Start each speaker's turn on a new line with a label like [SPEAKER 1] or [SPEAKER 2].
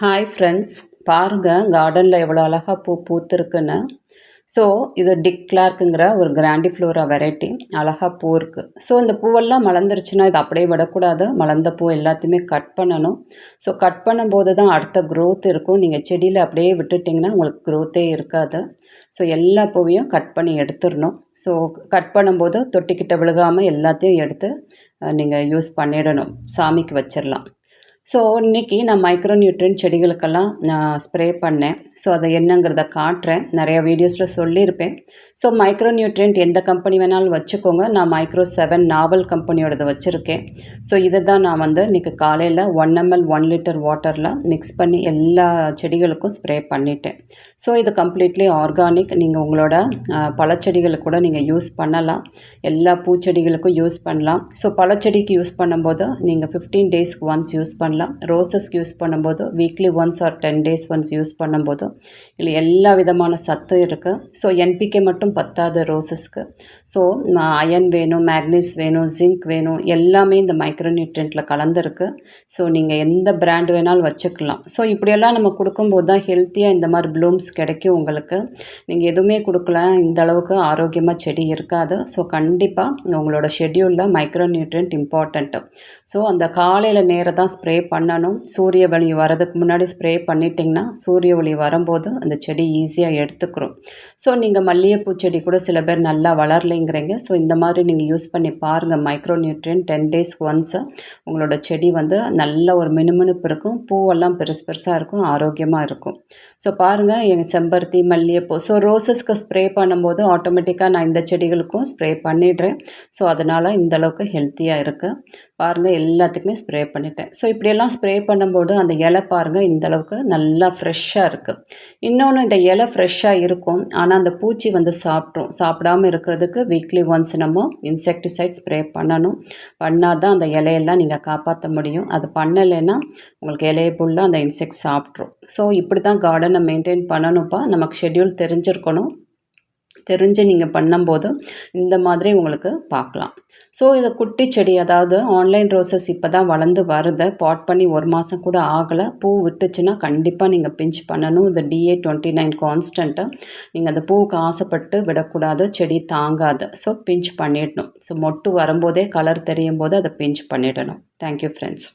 [SPEAKER 1] Hi friends பாருங்கள் கார்டனில் எவ்வளோ அழகாக பூ பூத்துருக்குன்னு. ஸோ இது டிக் கிளார்க்குங்கிற ஒரு கிராண்டிஃப்ளோரா வெரைட்டி அழகாக பூ இருக்குது ஸோ இந்த பூவெல்லாம் மலர்ந்துருச்சுன்னா இதை அப்படியே விடக்கூடாது. மலர்ந்த பூ எல்லாத்தையுமே கட் பண்ணணும். ஸோ கட் பண்ணும்போது தான் அடுத்த க்ரோத் இருக்கும். நீங்கள் செடியில் அப்படியே விட்டுட்டிங்கன்னா உங்களுக்கு க்ரோத்தே இருக்காது. ஸோ எல்லா பூவையும் கட் பண்ணி எடுத்துடணும். ஸோ கட் பண்ணும்போது தொட்டிக்கிட்ட விழுகாமல் எல்லாத்தையும் எடுத்து நீங்கள் யூஸ் பண்ணிடணும். சாமிக்கு வச்சிடலாம். ஸோ இன்றைக்கி நான் மைக்ரோ நியூட்ரியன் செடிகளுக்கெல்லாம் நான் ஸ்ப்ரே பண்ணேன். ஸோ அதை என்னங்கிறத காட்டுறேன். நிறையா வீடியோஸில் சொல்லியிருப்பேன். ஸோ மைக்ரோ நியூட்ரியன்ட் எந்த கம்பெனி வேணாலும் வச்சுக்கோங்க. நான் மைக்ரோ செவன் நாவல் கம்பெனியோடது வச்சுருக்கேன். ஸோ இதை தான் நான் வந்து இன்றைக்கி காலையில் ஒன் எம்எல் ஒன் லிட்டர் வாட்டரில் மிக்ஸ் பண்ணி எல்லா செடிகளுக்கும் ஸ்ப்ரே பண்ணிட்டேன். ஸோ இது கம்ப்ளீட்லி ஆர்கானிக் நீங்கள் உங்களோட பழச்செடிகளுக்கு கூட நீங்கள் யூஸ் பண்ணலாம். எல்லா பூச்செடிகளுக்கும் யூஸ் பண்ணலாம். ஸோ பழச்செடிக்கு யூஸ் பண்ணும்போது நீங்கள் ஃபிஃப்டீன் டேஸ்க்கு ஒன்ஸ் யூஸ் பண்ணலாம். பண்ணலாம் ரோசஸ்க்கு யூஸ் பண்ணும்போது weekly once or ten days once use பண்ணும்போது இல்லை எல்லா விதமான சத்து இருக்குது ஸோ என்பிகே மட்டும் பத்தாது ரோசஸ்க்கு ஸோ அயன் வேணும் மேக்னீஸ் வேணும் ஜிங்க் வேணும் எல்லாமே இந்த மைக்ரோ நியூட்ரியண்ட்டில் கலந்துருக்கு. ஸோ நீங்கள் எந்த பிராண்ட் வேணாலும் வச்சுக்கலாம். ஸோ இப்படியெல்லாம் நம்ம கொடுக்கும்போது தான் ஹெல்த்தியாக இந்த மாதிரி ப்ளூம்ஸ் கிடைக்கும் உங்களுக்கு. நீங்கள் எதுவுமே கொடுக்கல இந்த அளவுக்கு ஆரோக்கியமாக செடி இருக்காது. ஸோ கண்டிப்பாக உங்களோட ஷெட்யூலில் மைக்ரோ நியூட்ரியன்ட் இம்பார்ட்டண்ட்டு ஸோ அந்த காலையில் நேரம் தான் ஸ்ப்ரே பண்ணணும். சூரிய ஒளி வரதுக்கு முன்னாடி ஸ்ப்ரே பண்ணிட்டிங்கன்னா சூரிய ஒளி வரும்போது அந்த செடி ஈஸியாக எடுத்துக்கிறோம். ஸோ நீங்கள் மல்லிகைப்பூ செடி கூட சில பேர் நல்லா வளரலைங்கிறீங்க. ஸோ இந்த மாதிரி நீங்கள் யூஸ் பண்ணி பாருங்கள் மைக்ரோ நியூட்ரியன் டென் டேஸ்க்கு ஒன்ஸு உங்களோட செடி வந்து நல்ல ஒரு மினுமினுப்பு இருக்கும். பூவெல்லாம் பெருசு பெருசாக இருக்கும். ஆரோக்கியமாக இருக்கும். ஸோ பாருங்கள் எங்கள் செம்பருத்தி மல்லிகைப்பூ. ஸோ ரோசஸ்க்கு ஸ்ப்ரே பண்ணும்போது ஆட்டோமேட்டிக்காக நான் இந்த செடிகளுக்கும் ஸ்ப்ரே பண்ணிடுறேன். ஸோ அதனால் இந்தளவுக்கு ஹெல்த்தியாக இருக்குது பாருங்கள் எல்லாத்துக்குமே ஸ்ப்ரே பண்ணிட்டேன். ஸோ இப்படி இப்படியெல்லாம் ஸ்ப்ரே பண்ணும்போது அந்த இலை பாருங்கள் இந்தளவுக்கு நல்லா ஃப்ரெஷ்ஷாக இருக்குது இன்னொன்று இந்த இலை ஃப்ரெஷ்ஷாக இருக்கும். ஆனால் அந்த பூச்சி வந்து சாப்பிட்ரும் சாப்பிடாமல் இருக்கிறதுக்கு வீக்லி ஒன்ஸ் நம்ம இன்செக்டிசைட் ஸ்ப்ரே பண்ணணும். பண்ணால் தான் அந்த இலையெல்லாம் நீங்கள் காப்பாற்ற முடியும். அது பண்ணலைன்னா உங்களுக்கு இலையை ஃபுல்லாக அந்த இன்செக்ட் சாப்பிட்ரும் ஸோ இப்படி தான் கார்டனை மெயின்டைன் பண்ணணும்ப்பா. நமக்கு ஷெட்யூல் தெரிஞ்சிருக்கணும். தெரிஞ்சு நீங்கள் பண்ணும்போது இந்த மாதிரி உங்களுக்கு பார்க்கலாம். ஸோ இதை குட்டி செடி அதாவது ஆன்லைன் ரோசஸ் இப்போ தான் வளர்ந்து வருது. பாட் பண்ணி ஒரு மாதம் கூட ஆகலை. பூ விட்டுச்சுன்னா கண்டிப்பாக நீங்கள் பிஞ்ச் பண்ணணும். இது டிஏ டுவெண்ட்டி நைன் கான்ஸ்டண்ட்டு நீங்கள் அந்த பூவுக்கு ஆசைப்பட்டு விடக்கூடாது. செடி தாங்காது. ஸோ பிஞ்ச் பண்ணிடணும். ஸோ மொட்டு வரும்போதே கலர் தெரியும் போது அதை பிஞ்ச் பண்ணிடணும். Thank you friends